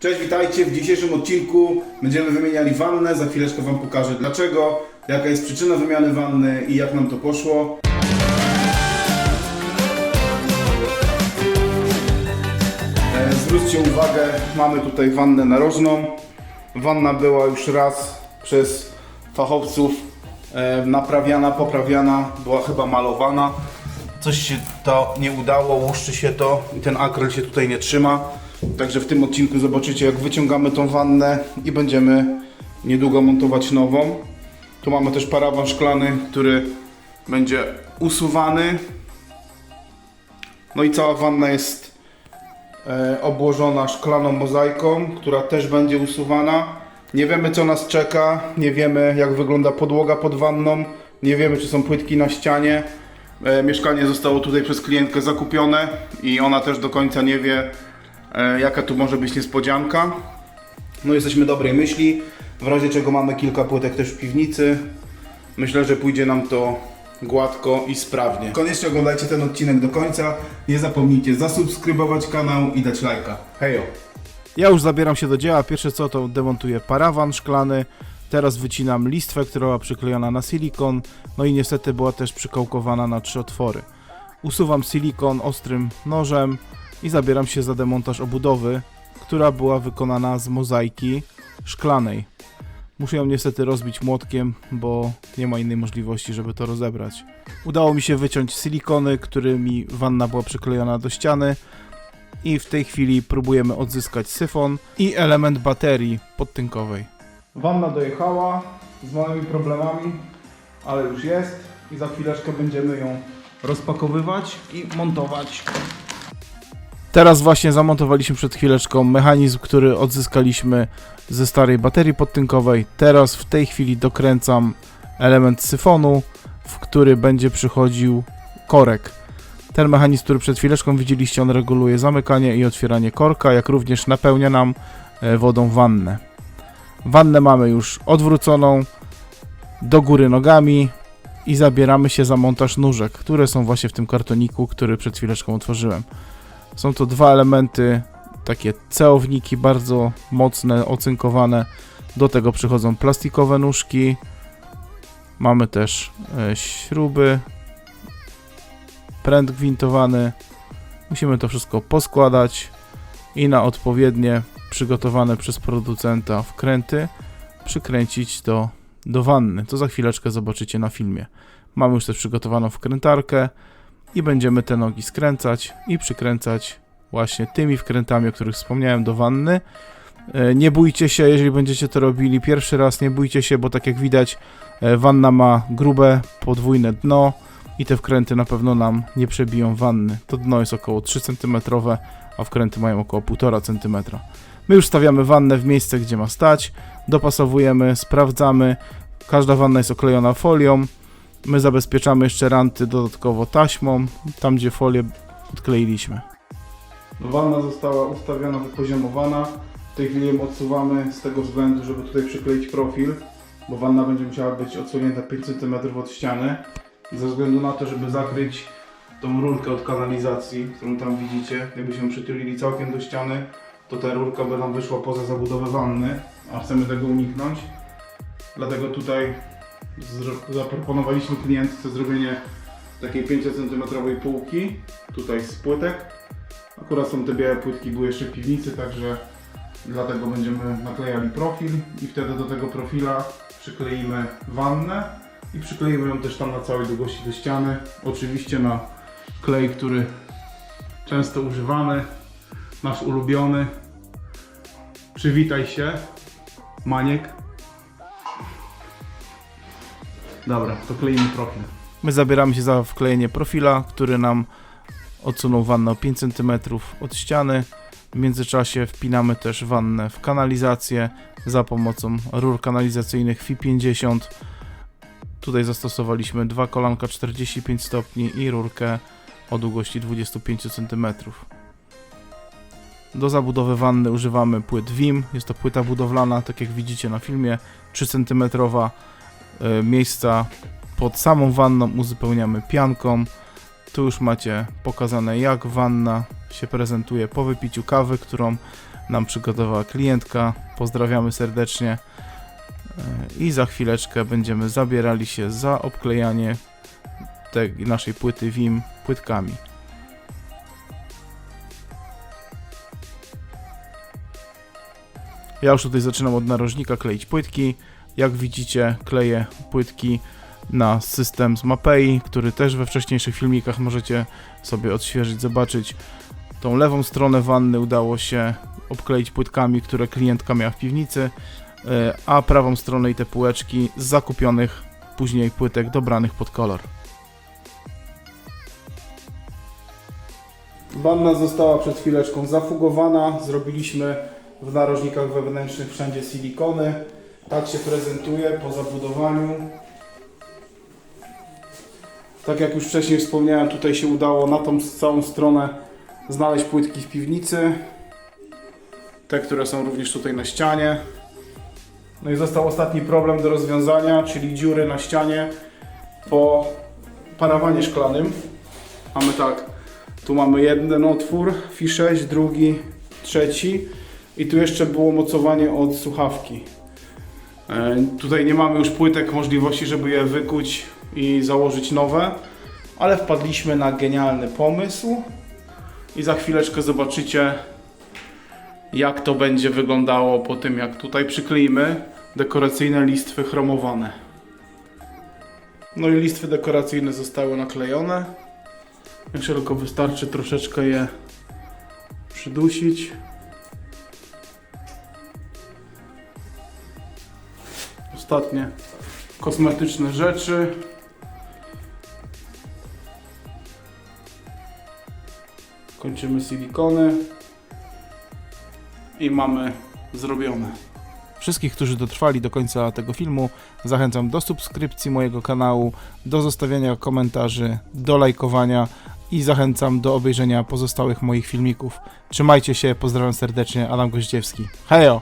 Cześć, witajcie. W dzisiejszym odcinku będziemy wymieniali wannę. Za chwileczkę Wam pokażę dlaczego, jaka jest przyczyna wymiany wanny i jak nam to poszło. E, Zwróćcie uwagę, mamy tutaj wannę narożną. Wanna była już raz przez fachowców e, naprawiana, poprawiana, była chyba malowana. Coś się to nie udało, łuszczy się to i ten akryl się tutaj nie trzyma. Także w tym odcinku zobaczycie jak wyciągamy tą wannę i będziemy niedługo montować nową. Tu mamy też parawan szklany, który będzie usuwany. No i cała wanna jest e, obłożona szklaną mozaiką, która też będzie usuwana. Nie wiemy co nas czeka, nie wiemy jak wygląda podłoga pod wanną, nie wiemy czy są płytki na ścianie. E, mieszkanie zostało tutaj przez klientkę zakupione i ona też do końca nie wie jaka tu może być niespodzianka. No jesteśmy dobrej myśli, w razie czego mamy kilka płytek też w piwnicy. Myślę, że pójdzie nam to gładko i sprawnie. Koniecznie oglądajcie ten odcinek do końca. Nie zapomnijcie zasubskrybować kanał i dać lajka. Hejo! Ja już zabieram się do dzieła. Pierwsze co to demontuję parawan szklany. Teraz wycinam listwę, która była przyklejona na silikon. No i niestety była też przykołkowana na trzy otwory. Usuwam silikon ostrym nożem i zabieram się za demontaż obudowy, która była wykonana z mozaiki szklanej. Muszę ją niestety rozbić młotkiem, bo nie ma innej możliwości, żeby to rozebrać. Udało mi się wyciąć silikony, którymi wanna była przyklejona do ściany i w tej chwili próbujemy odzyskać syfon i element baterii podtynkowej. Wanna dojechała z małymi problemami, ale już jest i za chwileczkę będziemy ją rozpakowywać i montować. Teraz właśnie zamontowaliśmy przed chwileczką mechanizm, który odzyskaliśmy ze starej baterii podtynkowej. Teraz w tej chwili dokręcam element syfonu, w który będzie przychodził korek. Ten mechanizm, który przed chwileczką widzieliście, on reguluje zamykanie i otwieranie korka, jak również napełnia nam e, wodą wannę. Wannę mamy już odwróconą do góry nogami i zabieramy się za montaż nóżek, które są właśnie w tym kartoniku, który przed chwileczką otworzyłem. Są to dwa elementy, takie ceowniki bardzo mocne, ocynkowane. Do tego przychodzą plastikowe nóżki. Mamy też e, śruby, pręt gwintowany. Musimy to wszystko poskładać i na odpowiednie przygotowane przez producenta wkręty przykręcić do, do wanny. To za chwileczkę zobaczycie na filmie. Mamy już też przygotowaną wkrętarkę i będziemy te nogi skręcać i przykręcać właśnie tymi wkrętami, o których wspomniałem do wanny. E, Nie bójcie się, jeżeli będziecie to robili pierwszy raz, nie bójcie się, bo tak jak widać, e, wanna ma grube, podwójne dno i te wkręty na pewno nam nie przebiją wanny. To dno jest około 3 cm, a wkręty mają około 1,5 cm. My już stawiamy wannę w miejsce, gdzie ma stać, dopasowujemy, sprawdzamy. Każda wanna jest oklejona folią. My zabezpieczamy jeszcze ranty dodatkowo taśmą, tam gdzie folię odkleiliśmy. Wanna została ustawiona, wypoziomowana. W tej chwili ją odsuwamy z tego względu, żeby tutaj przykleić profil, bo wanna będzie musiała być odsunięta 5 cm od ściany. Ze względu na to, żeby zakryć tą rurkę od kanalizacji, którą tam widzicie, jakbyśmy przytulili całkiem do ściany, to ta rurka by nam wyszła poza zabudowę wanny, a chcemy tego uniknąć. Dlatego tutaj zaproponowaliśmy klientce zrobienie takiej 5 cm półki, tutaj z płytek. Akurat są te białe płytki, były jeszcze w piwnicy, także dlatego będziemy naklejali profil i wtedy do tego profila przykleimy wannę i przykleimy ją też tam na całej długości do ściany. Oczywiście na klej, który często używamy, nasz ulubiony. Przywitaj się, Maniek. Dobra, to kleimy profil. My zabieramy się za wklejenie profila, który nam odsunął wannę o 5 cm od ściany. W międzyczasie wpinamy też wannę w kanalizację za pomocą rur kanalizacyjnych FI50. Tutaj zastosowaliśmy dwa kolanka 45 stopni i rurkę o długości 25 cm. Do zabudowy wanny używamy płyt WIM. Jest to płyta budowlana, tak jak widzicie na filmie, 3 cm. Miejsca pod samą wanną uzupełniamy pianką. Tu już macie pokazane jak wanna się prezentuje po wypiciu kawy, którą nam przygotowała klientka. Pozdrawiamy serdecznie. E, I za chwileczkę będziemy zabierali się za obklejanie tej naszej płyty WIM płytkami. Ja już tutaj zaczynam od narożnika kleić płytki. Jak widzicie, kleję płytki na system z Mapei, który też we wcześniejszych filmikach możecie sobie odświeżyć, zobaczyć. Tą lewą stronę wanny udało się obkleić płytkami, które klientka miała w piwnicy, e, a prawą stronę i te półeczki z zakupionych później płytek dobranych pod kolor. Wanna została przed chwileczką zafugowana. Zrobiliśmy w narożnikach wewnętrznych wszędzie silikony. Tak się prezentuje po zabudowaniu. Tak jak już wcześniej wspomniałem, tutaj się udało na tą całą stronę znaleźć płytki w piwnicy. Te, które są również tutaj na ścianie. No i został ostatni problem do rozwiązania, czyli dziury na ścianie po parawanie szklanym. Mamy tak, tu mamy jeden otwór, Fi6, drugi, trzeci i tu jeszcze było mocowanie od słuchawki. E, Tutaj nie mamy już płytek możliwości, żeby je wykuć i założyć nowe, ale wpadliśmy na genialny pomysł i za chwileczkę zobaczycie jak to będzie wyglądało po tym jak tutaj przykleimy dekoracyjne listwy chromowane. No i listwy dekoracyjne zostały naklejone. Jeszcze tylko wystarczy troszeczkę je przydusić. Ostatnie kosmetyczne rzeczy. Kończymy silikony i mamy zrobione. Wszystkich, którzy dotrwali do końca tego filmu, zachęcam do subskrypcji mojego kanału, do zostawiania komentarzy, do lajkowania i zachęcam do obejrzenia pozostałych moich filmików. Trzymajcie się, pozdrawiam serdecznie, Adam Goździewski. Hejo!